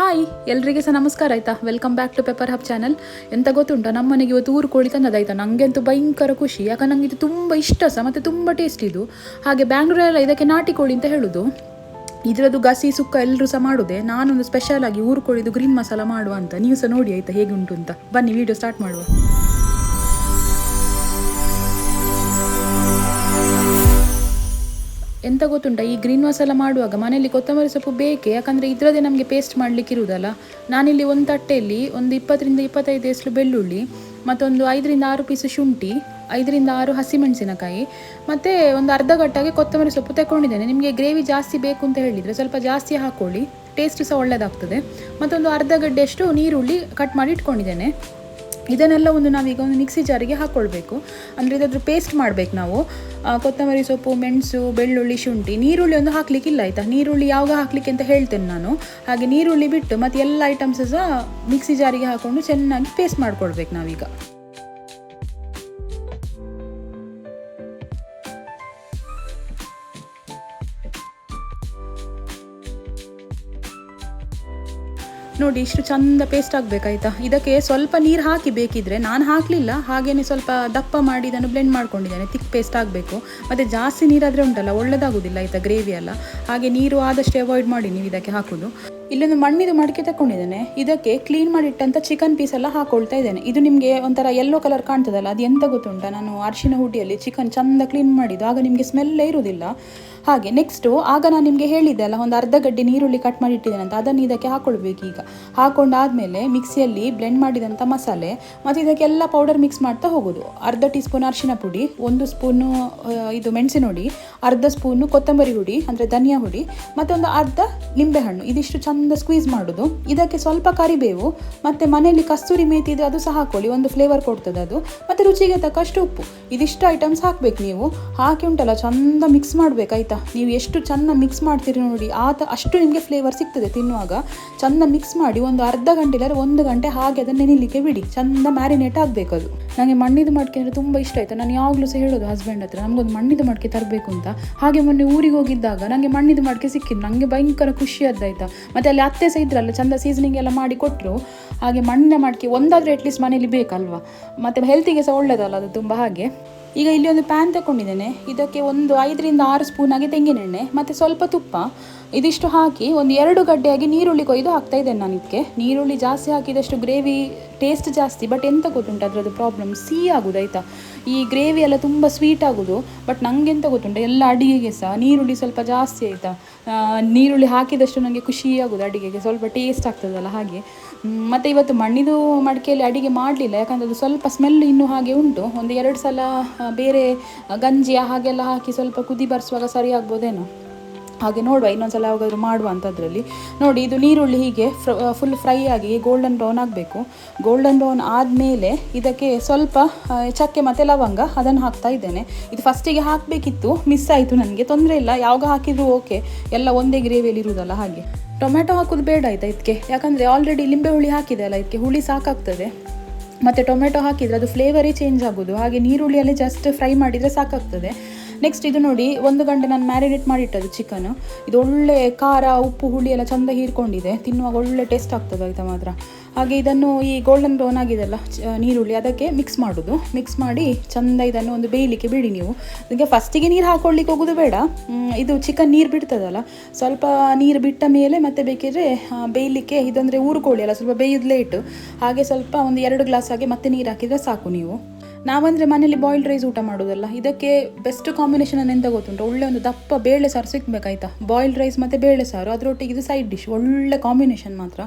Hi, ಎಲ್ರಿಗೆ ಸಹ ನಮಸ್ಕಾರ ಆಯ್ತಾ? Welcome back to Paper Hub channel ಎಂತ ಗೊತ್ತುಂಟ? ನಮ್ಮ ಮನೆಗೆ ಇವತ್ತು ಊರು ಕೋಳಿ ತಂದದಾಯ್ತಾ ನನಗೆ ಅಂತೂ ಭಯಂಕರ ಖುಷಿ. ಯಾಕಂದ್ರೆ ನಂಗೆ ಇದು ತುಂಬ ಇಷ್ಟ ಸಹ, ಮತ್ತು ತುಂಬ ಟೇಸ್ಟ್ ಇದು. ಹಾಗೆ ಬ್ಯಾಂಗ್ಳೂರೆಲ್ಲ ಇದಕ್ಕೆ ನಾಟಿ ಕೋಳಿ ಅಂತ ಹೇಳೋದು. ಇದರದ್ದು ಗಸಿ, ಸುಕ್ಕ ಎಲ್ಲರೂ ಸಹ ಮಾಡೋದೆ. ನಾನೊಂದು ಸ್ಪೆಷಲ್ ಆಗಿ ಊರು ಕೋಳಿದು ಗ್ರೀನ್ ಮಸಾಲ ಮಾಡುವ ಅಂತ. ನೀವು ಸಹ ನೋಡಿ ಆಯ್ತಾ ಹೇಗೆ ಉಂಟು ಅಂತ. ಬನ್ನಿ ವಿಡಿಯೋ ಸ್ಟಾರ್ಟ್ ಮಾಡುವ. ಎಂತ ಗೊತ್ತುಂಟ? ಈ ಗ್ರೀನ್ ಮಸಾಲ ಮಾಡುವಾಗ ಮನೆಯಲ್ಲಿ ಕೊತ್ತಂಬರಿ ಸೊಪ್ಪು ಬೇಕೆ? ಯಾಕಂದರೆ ಇದರದೇ ನಮಗೆ ಪೇಸ್ಟ್ ಮಾಡಲಿಕ್ಕೆ ಇರುವುದಲ್ಲ ನಾನಿಲ್ಲಿ ಒಂದು ತಟ್ಟೆಯಲ್ಲಿ ಒಂದು ಇಪ್ಪತ್ತರಿಂದ ಇಪ್ಪತ್ತೈದು ಎಸ್ಲು ಬೆಳ್ಳುಳ್ಳಿ, ಮತ್ತೊಂದು ಐದರಿಂದ ಆರು ಪೀಸು ಶುಂಠಿ, ಐದರಿಂದ ಆರು ಹಸಿಮೆಣಸಿನಕಾಯಿ, ಮತ್ತು ಒಂದು ಅರ್ಧ ಗಟ್ಟಾಗಿ ಕೊತ್ತಂಬರಿ ಸೊಪ್ಪು ತಗೊಂಡಿದ್ದೇನೆ ನಿಮಗೆ ಗ್ರೇವಿ ಜಾಸ್ತಿ ಬೇಕು ಅಂತ ಹೇಳಿದರೆ ಸ್ವಲ್ಪ ಜಾಸ್ತಿ ಹಾಕ್ಕೊಳ್ಳಿ ಟೇಸ್ಟ್ ಸಹ ಒಳ್ಳೆಯದಾಗ್ತದೆ ಮತ್ತೊಂದು ಅರ್ಧ ಗಡ್ಡೆಯಷ್ಟು ನೀರುಳ್ಳಿ ಕಟ್ ಮಾಡಿ ಇಟ್ಕೊಂಡಿದ್ದೇನೆ. ಇದನ್ನೆಲ್ಲ ಒಂದು ನಾವೀಗ ಒಂದು ಮಿಕ್ಸಿ ಜಾರಿಗೆ ಹಾಕ್ಕೊಳ್ಬೇಕು ಅಂದರೆ ಇದಾದ್ರೂ ಪೇಸ್ಟ್ ಮಾಡಬೇಕು ನಾವು. ಕೊತ್ತಂಬರಿ ಸೊಪ್ಪು, ಮೆಣಸು, ಬೆಳ್ಳುಳ್ಳಿ, ಶುಂಠಿ, ನೀರುಳ್ಳಿ ಒಂದು ಹಾಕ್ಲಿಕ್ಕಿಲ್ಲ ಆಯಿತಾ? ನೀರುಳ್ಳಿ ಯಾವಾಗ ಹಾಕ್ಲಿಕ್ಕೆ ಅಂತ ಹೇಳ್ತೇನೆ ನಾನು. ಹಾಗೆ ನೀರುಳ್ಳಿ ಬಿಟ್ಟು ಮತ್ತು ಎಲ್ಲ ಐಟಮ್ಸ್ ಸಹ ಮಿಕ್ಸಿ ಜಾರಿಗೆ ಹಾಕ್ಕೊಂಡು ಚೆನ್ನಾಗಿ ಪೇಸ್ಟ್ ಮಾಡ್ಕೊಳ್ಬೇಕು ನಾವೀಗ. ನೋಡಿ ಇಷ್ಟು ಚಂದ ಪೇಸ್ಟ್ ಆಗಬೇಕಾಯ್ತಾ ಇದಕ್ಕೆ ಸ್ವಲ್ಪ ನೀರು ಹಾಕಿ ಬೇಕಿದ್ರೆ ನಾನು ಹಾಕಲಿಲ್ಲ, ಹಾಗೇನೆ ಸ್ವಲ್ಪ ದಪ್ಪ ಮಾಡಿ ಇದನ್ನು ಬ್ಲೆಂಡ್ ಮಾಡ್ಕೊಂಡಿದ್ದೇನೆ. ತಿಕ್ ಪೇಸ್ಟ್ ಆಗಬೇಕು. ಮತ್ತು ಜಾಸ್ತಿ ನೀರಾದರೆ ಉಂಟಲ್ಲ, ಒಳ್ಳೆದಾಗೋದಿಲ್ಲ ಆಯಿತಾ ಗ್ರೇವಿ ಎಲ್ಲ? ಹಾಗೆ ನೀರು ಆದಷ್ಟು ಅವಾಯ್ಡ್ ಮಾಡಿ ನೀವು ಇದಕ್ಕೆ ಹಾಕೋದು. ಇಲ್ಲೊಂದು ಮಣ್ಣಿದು ಮಡಿಕೆ ತಗೊಂಡಿದ್ದೇನೆ ಇದಕ್ಕೆ ಕ್ಲೀನ್ ಮಾಡಿಟ್ಟಂಥ ಚಿಕನ್ ಪೀಸ್ ಎಲ್ಲ ಹಾಕೊಳ್ತಾ ಇದ್ದೇನೆ. ಇದು ನಿಮಗೆ ಒಂಥರ ಯೆಲ್ಲೋ ಕಲರ್ ಕಾಣ್ತದಲ್ಲ, ಅದು ಎಂತ ಗೊತ್ತುಂಟ? ನಾನು ಅರಿಶಿನ ಹುಡಿಯಲ್ಲಿ ಚಿಕನ್ ಚಂದ ಕ್ಲೀನ್ ಮಾಡಿದ್ದು, ಆಗ ನಿಮಗೆ ಸ್ಮೆಲ್ಲೇ ಇರುವುದಿಲ್ಲ ಹಾಗೆ ನೆಕ್ಸ್ಟು ಆಗ ನಾನು ನಿಮಗೆ ಹೇಳಿದ್ದೆ ಅಲ್ಲ, ಒಂದು ಅರ್ಧ ಗಡ್ಡೆ ನೀರುಳ್ಳಿ ಕಟ್ ಮಾಡಿ ಇಟ್ಟಿದ್ದೇನೆ ಅಂತ. ಅದನ್ನು ಇದಕ್ಕೆ ಹಾಕೊಳ್ಬೇಕು ಈಗ. ಹಾಕೊಂಡಾದ್ಮೇಲೆ ಮಿಕ್ಸಿಯಲ್ಲಿ ಬ್ಲೆಂಡ್ ಮಾಡಿದಂಥ ಮಸಾಲೆ, ಮತ್ತು ಇದಕ್ಕೆಲ್ಲ ಪೌಡರ್ ಮಿಕ್ಸ್ ಮಾಡ್ತಾ ಹೋಗೋದು. ಅರ್ಧ ಟೀ ಸ್ಪೂನ್ ಅರಿಶಿನ ಪುಡಿ, ಒಂದು ಸ್ಪೂನು ಇದು ಮೆಣಸಿನ ಹುಡಿ ಅರ್ಧ ಸ್ಪೂನು ಕೊತ್ತಂಬರಿ ಹುಡಿ, ಅಂದರೆ ಧನಿಯಾ ಹುಡಿ ಮತ್ತೊಂದು ಅರ್ಧ ನಿಂಬೆಹಣ್ಣು ಇದಿಷ್ಟು ಚಂದ ಸ್ಕ್ವೀಸ್ ಮಾಡೋದು. ಇದಕ್ಕೆ ಸ್ವಲ್ಪ ಕರಿಬೇವು, ಮತ್ತು ಮನೆಯಲ್ಲಿ ಕಸ್ತೂರಿ ಮೇತಿ ಇದೆ ಅದು ಸಹ ಹಾಕೊಳ್ಳಿ. ಒಂದು ಫ್ಲೇವರ್ ಕೊಡ್ತದೆ ಅದು. ಮತ್ತು ರುಚಿಗೆ ತಕ್ಕಷ್ಟು ಉಪ್ಪು. ಇದಿಷ್ಟು ಐಟಮ್ಸ್ ಹಾಕಬೇಕು ನೀವು. ಹಾಕಿ ಉಂಟಲ್ಲ, ಚಂದ ಮಿಕ್ಸ್ ಮಾಡ್ಬೇಕಾಯ್ತಾ? ನೀವು ಎಷ್ಟು ಚೆಂದ ಮಿಕ್ಸ್ ಮಾಡ್ತೀರಿ ನೋಡಿ. ಆತ ಅಷ್ಟು ನಿಮಗೆ ಫ್ಲೇವರ್ ಸಿಗ್ತದೆ ತಿನ್ನುವಾಗ. ಚೆಂದ ಮಿಕ್ಸ್ ಮಾಡಿ ಒಂದು ಅರ್ಧ ಗಂಟೆ ಇಲ್ಲದ್ರೆ ಒಂದು ಗಂಟೆ ಹಾಗೆ ಅದನ್ನು ನೆನಿಲಿಕ್ಕೆ ಬಿಡಿ. ಚೆಂದ ಮ್ಯಾರಿನೇಟ್ ಆಗಬೇಕು ಅದು. ನನಗೆ ಮಣ್ಣಿದ ಮಡಿಕೆ ಅಂದರೆ ತುಂಬ ಇಷ್ಟ ಆಯಿತು. ನಾನು ಯಾವಾಗಲೂ ಸಹ ಹೇಳೋದು ಹಸ್ಬೆಂಡ್ ಹತ್ರ, ನಮಗೊಂದು ಮಣ್ಣಿದ ಮಡಿಕೆ ತರಬೇಕು ಅಂತ. ಹಾಗೆ ಮೊನ್ನೆ ಊರಿಗೆ ಹೋಗಿದ್ದಾಗ ನನಗೆ ಮಣ್ಣಿದ ಮಡಿಕೆ ಸಿಕ್ಕಿದ್ದು. ನನಗೆ ಭಯಂಕರ ಖುಷಿ ಆಯ್ತಾ. ಮತ್ತು ಅಲ್ಲಿ ಅತ್ತೆ ಸಹ ಇದ್ರಲ್ಲ, ಚೆಂದ ಸೀಸನಿಂಗ್ ಎಲ್ಲ ಮಾಡಿ ಕೊಟ್ಟರು ಹಾಗೆ ಮಣ್ಣಿನ ಮಡಿಕೆ ಒಂದಾದರೂ ಅಟ್ಲೀಸ್ಟ್ ಮನೇಲಿ ಬೇಕಲ್ವಾ? ಮತ್ತು ಹೆಲ್ತಿಗೆ ಸಹ ಒಳ್ಳೆಯದಲ್ಲ ಅದು ತುಂಬ ಹಾಗೆ. ಈಗ ಇಲ್ಲಿ ಒಂದು ಪ್ಯಾನ್ ತಗೊಂಡಿದ್ದೇನೆ ಇದಕ್ಕೆ ಒಂದು ಐದರಿಂದ ಆರು ಸ್ಪೂನ್ ಆಗಿ ತೆಂಗಿನೆಣ್ಣೆ, ಮತ್ತು ಸ್ವಲ್ಪ ತುಪ್ಪ. ಇದಿಷ್ಟು ಹಾಕಿ ಒಂದು ಎರಡು ಗಡ್ಡೆಯಾಗಿ ನೀರುಳ್ಳಿ ಕೊಯ್ದು ಹಾಕ್ತಾ ಇದ್ದೇನೆ ನಾನು ಇದಕ್ಕೆ ನೀರುಳ್ಳಿ ಜಾಸ್ತಿ ಹಾಕಿದಷ್ಟು ಗ್ರೇವಿ ಟೇಸ್ಟ್ ಜಾಸ್ತಿ ಬಟ್ ಎಂತ ಗೊತ್ತುಂಟು ಅದರದ್ದು ಪ್ರಾಬ್ಲಮ್ ಸಿಹಿ ಆಗೋದು, ಆಯಿತಾ? ಈ ಗ್ರೇವಿ ಎಲ್ಲ ತುಂಬ ಸ್ವೀಟ್ ಆಗೋದು ಬಟ್ ನನಗೆ ಎಂತ ಗೊತ್ತುಂಟು? ಎಲ್ಲ ಅಡಿಗೆಗೆ ಸಹ, ನೀರುಳ್ಳಿ ಸ್ವಲ್ಪ ಜಾಸ್ತಿ ಆಯಿತಾ? ನೀರುಳ್ಳಿ ಹಾಕಿದಷ್ಟು ನನಗೆ ಖುಷಿ ಆಗೋದು ಅಡಿಗೆಗೆ, ಸ್ವಲ್ಪ ಟೇಸ್ಟ್ ಆಗ್ತದಲ್ಲ ಹಾಗೆ. ಮತ್ತೆ ಇವತ್ತು ಮಣ್ಣಿದು ಮಡಿಕೆಯಲ್ಲಿ ಅಡಿಗೆ ಮಾಡಲಿಲ್ಲ, ಯಾಕಂದರೆ ಅದು ಸ್ವಲ್ಪ ಸ್ಮೆಲ್ ಇನ್ನೂ ಹಾಗೆ ಉಂಟು. ಒಂದು ಎರಡು ಸಲ ಬೇರೆ ಗಂಜಿ ಹಾಗೆಲ್ಲ ಹಾಕಿ ಸ್ವಲ್ಪ ಕುದಿ ಬರ್ಸುವಾಗ ಸರಿ ಆಗ್ಬೋದೇನೋ? ಹಾಗೆ ನೋಡುವ, ಇನ್ನೊಂದ್ಸಲ ಯಾವಾಗಾದ್ರೂ ಮಾಡುವ ಅಂಥದ್ರಲ್ಲಿ. ನೋಡಿ, ಇದು ನೀರುಳ್ಳಿ ಹೀಗೆ ಫುಲ್ ಫ್ರೈ ಆಗಿ ಗೋಲ್ಡನ್ ಬ್ರೌನ್ ಆಗಬೇಕು. ಗೋಲ್ಡನ್ ಬ್ರೌನ್ ಆದಮೇಲೆ ಇದಕ್ಕೆ ಸ್ವಲ್ಪ ಚಕ್ಕೆ ಮತ್ತು ಲವಂಗ ಅದನ್ನು ಹಾಕ್ತಾ ಇದ್ದೇನೆ. ಇದು ಫಸ್ಟಿಗೆ ಹಾಕಬೇಕಿತ್ತು ಮಿಸ್ ಆಯಿತು ನನಗೆ, ತೊಂದರೆ ಇಲ್ಲ. ಯಾವಾಗ ಹಾಕಿದ್ರು ಓಕೆ ಎಲ್ಲ ಒಂದೇ ಗ್ರೇವಿಯಲ್ಲಿ ಇರುವುದಲ್ಲ ಹಾಗೆ. ಟೊಮೆಟೊ ಹಾಕೋದು ಬೇಡ ಆಯ್ತಾ ಇದಕ್ಕೆ? ಯಾಕಂದರೆ ಆಲ್ರೆಡಿ ಲಿಂಬೆ ಹುಳಿ ಹಾಕಿದೆ ಅಲ್ಲ ಇದಕ್ಕೆ, ಹುಳಿ ಸಾಕಾಗ್ತದೆ. ಮತ್ತು ಟೊಮೆಟೊ ಹಾಕಿದರೆ ಅದು ಫ್ಲೇವರೇ ಚೇಂಜ್ ಆಗೋದು. ಹಾಗೆ ನೀರುಳ್ಳಿಯಲ್ಲಿ ಜಸ್ಟ್ ಫ್ರೈ ಮಾಡಿದರೆ ಸಾಕಾಗ್ತದೆ. ನೆಕ್ಸ್ಟ್ ಇದು ನೋಡಿ, ಒಂದು ಗಂಟೆ ನಾನು ಮ್ಯಾರಿನೇಟ್ ಮಾಡಿಟ್ಟದು ಚಿಕನ್ ಇದು ಒಳ್ಳೆ ಖಾರ, ಉಪ್ಪು, ಹುಳಿ ಎಲ್ಲ ಚಂದ ಹೀರ್ಕೊಂಡಿದೆ. ತಿನ್ನುವಾಗ ಒಳ್ಳೆ ಟೇಸ್ಟ್ ಆಗ್ತದೆ ಆಯಿತಾ ಮಾತ್ರ. ಹಾಗೆ ಇದನ್ನು ಈ ಗೋಲ್ಡನ್ ಬ್ರೌನ್ ಆಗಿದೆಲ್ಲ ನೀರುಳ್ಳಿ ಅದಕ್ಕೆ ಮಿಕ್ಸ್ ಮಾಡೋದು. ಮಿಕ್ಸ್ ಮಾಡಿ ಚಂದ ಇದನ್ನು ಒಂದು ಬೇಯಲಿಕ್ಕೆ ಬಿಡಿ ನೀವು. ಅದಕ್ಕೆ ಫಸ್ಟಿಗೆ ನೀರು ಹಾಕೊಳ್ಳಿಕ್ಕೆ ಹೋಗೋದು ಬೇಡ. ಇದು ಚಿಕನ್ ನೀರು ಬಿಡ್ತದಲ್ಲ. ಸ್ವಲ್ಪ ನೀರು ಬಿಟ್ಟ ಮೇಲೆ ಮತ್ತೆ ಬೇಕಿದ್ರೆ ಬೇಯಲಿಕ್ಕೆ ಇದಂದರೆ ಊರುಕೋಳಿ ಅಲ್ಲ, ಸ್ವಲ್ಪ ಬೇಯೋದು ಲೇಟು ಹಾಗೆ ಸ್ವಲ್ಪ ಒಂದು ಎರಡು ಗ್ಲಾಸ್ ಹಾಗೆ ಮತ್ತೆ ನೀರು ಹಾಕಿದರೆ ಸಾಕು ನೀವು. ನಾವಂದರೆ ಮನೇಲಿ ಬಾಯ್ಲ್ಡ್ ರೈಸ್ ಊಟ ಮಾಡೋದಲ್ಲ, ಇದಕ್ಕೆ ಬೆಸ್ಟ್ ಕಾಂಬಿನೇಷನ್ ಎಂತ ಗೊತ್ತುಂಟು? ಒಳ್ಳೆ ಒಂದು ದಪ್ಪ ಬೇಳೆ ಸಾರು ಸಿಗ್ಬೇಕಾಯ್ತಾ? ಬಾಯ್ಲ್ಡ್ ರೈಸ್ ಮತ್ತು ಬೇಳೆ ಸಾರು, ಅದರೊಟ್ಟಿಗೆ ಇದು ಸೈಡ್ ಡಿಶ್ ಒಳ್ಳೆ ಕಾಂಬಿನೇಷನ್ ಮಾತ್ರ.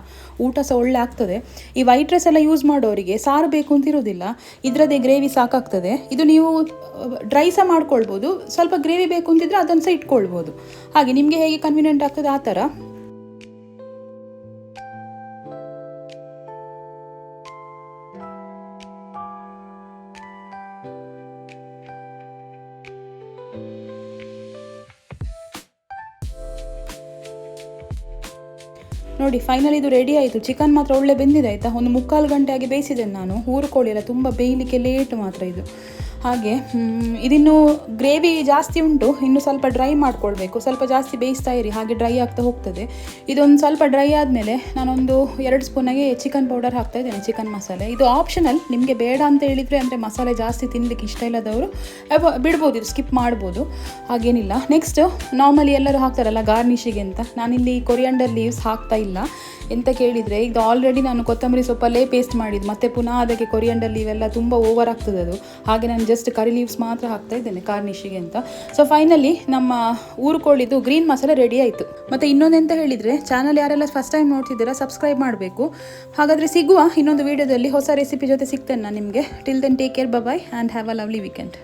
ಊಟ ಸಹ ಒಳ್ಳೆ ಆಗ್ತದೆ. ಈ ವೈಟ್ ರೈಸ್ ಎಲ್ಲ ಯೂಸ್ ಮಾಡೋರಿಗೆ ಸಾರು ಬೇಕು ಅಂತ ಇರೋದಿಲ್ಲ. ಇದರದ್ದೇ ಗ್ರೇವಿ ಸಾಕಾಗ್ತದೆ. ಇದು ನೀವು ಡ್ರೈ ಸಹ ಮಾಡ್ಕೊಳ್ಬೋದು. ಸ್ವಲ್ಪ ಗ್ರೇವಿ ಬೇಕು ಅಂತಿದ್ರೆ ಅದನ್ನು ಸಹ ಇಟ್ಕೊಳ್ಬೋದು. ಹಾಗೆ ನಿಮಗೆ ಹೇಗೆ ಕನ್ವೀನಿಯೆಂಟ್ ಆಗ್ತದೆ ಆ ಥರ? ನೋಡಿ ಫೈನಲ್ ಇದು ರೆಡಿ ಆಯಿತು. ಚಿಕನ್ ಮಾತ್ರ ಒಳ್ಳೆ ಬೆಂದಿದೆ ಆಯಿತಾ ಒಂದು ಮುಕ್ಕಾಲು ಗಂಟೆ ಆಗಿ ಬೇಯಿಸಿದ್ದೇನೆ ನಾನು. ಊರು ಕೋಳಿ ಎಲ್ಲ ತುಂಬ ಬೇಯಲಿಕ್ಕೆ ಲೇಟ್ ಮಾತ್ರ ಇದು. ಹಾಗೆ ಇದಿನ್ನು ಗ್ರೇವಿ ಜಾಸ್ತಿ ಉಂಟು, ಇನ್ನು ಸ್ವಲ್ಪ ಡ್ರೈ ಮಾಡ್ಕೊಳ್ಬೇಕು. ಸ್ವಲ್ಪ ಜಾಸ್ತಿ ಬೇಯಿಸ್ತಾ ಇರಿ, ಹಾಗೆ ಡ್ರೈ ಆಗ್ತಾ ಹೋಗ್ತದೆ. ಇದೊಂದು ಸ್ವಲ್ಪ ಡ್ರೈ ಆದಮೇಲೆ ನಾನೊಂದು ಎರಡು ಸ್ಪೂನಾಗೆ ಚಿಕನ್ ಪೌಡರ್ ಹಾಕ್ತಾ ಇದ್ದೇನೆ, ಚಿಕನ್ ಮಸಾಲೆ. ಇದು ಆಪ್ಷನಲ್, ನಿಮಗೆ ಬೇಡ ಅಂತ ಹೇಳಿದರೆ, ಅಂದರೆ ಮಸಾಲೆ ಜಾಸ್ತಿ ತಿನ್ನಲಿಕ್ಕೆ ಇಷ್ಟ ಇಲ್ಲದವರು ಬಿಡ್ಬೋದು, ಇದು ಸ್ಕಿಪ್ ಮಾಡ್ಬೋದು, ಹಾಗೇನಿಲ್ಲ. ನೆಕ್ಸ್ಟ್ ನಾರ್ಮಲಿ ಎಲ್ಲರೂ ಹಾಕ್ತಾರಲ್ಲ ಗಾರ್ನಿಷಿಗೆ ಅಂತ. ನಾನಿಲ್ಲಿ ಕೊರಿಯಾಂಡರ್ ಲೀವ್ಸ್ ಹಾಕ್ತಾ ಇಲ್ಲ. ಎಂತ ಕೇಳಿದರೆ, ಈಗ ಆಲ್ರೆಡಿ ನಾನು ಕೊತ್ತಂಬರಿ ಸೊಪ್ಪಲ್ಲೇ ಪೇಸ್ಟ್ ಮಾಡಿದ್ದು. ಮತ್ತೆ ಪುನಃ ಅದಕ್ಕೆ ಕೊರಿಯಂಡಲ್ಲಿ ಇವೆಲ್ಲ ತುಂಬ ಓವರ್ ಆಗ್ತದೆ ಅದು. ಹಾಗೆ ನಾನು ಜಸ್ಟ್ ಕರಿ ಲೀವ್ಸ್ ಮಾತ್ರ ಹಾಕ್ತಾ ಇದ್ದೇನೆ ಕಾರ್ನಿಶಿಗೆ ಅಂತ. ಸೊ ಫೈನಲಿ ನಮ್ಮ ಊರುಕೊಳ್ಳಿದ್ದು ಗ್ರೀನ್ ಮಸಾಲೆ ರೆಡಿ ಆಯಿತು. ಮತ್ತು ಇನ್ನೊಂದೆಂತ ಹೇಳಿದರೆ ಚಾನಲ್ ಯಾರೆಲ್ಲ ಫಸ್ಟ್ ಟೈಮ್ ನೋಡ್ತಿದ್ದೀರಾ ಸಬ್ಸ್ಕ್ರೈಬ್ ಮಾಡಬೇಕು. ಹಾಗಾದರೆ ಸಿಗುವ ಇನ್ನೊಂದು ವೀಡಿಯೋದಲ್ಲಿ ಹೊಸ ರೆಸಿಪಿ ಜೊತೆ ಸಿಗ್ತೇನೆ ನಾನು ನಿಮಗೆ. Till then take care bye and have a lovely weekend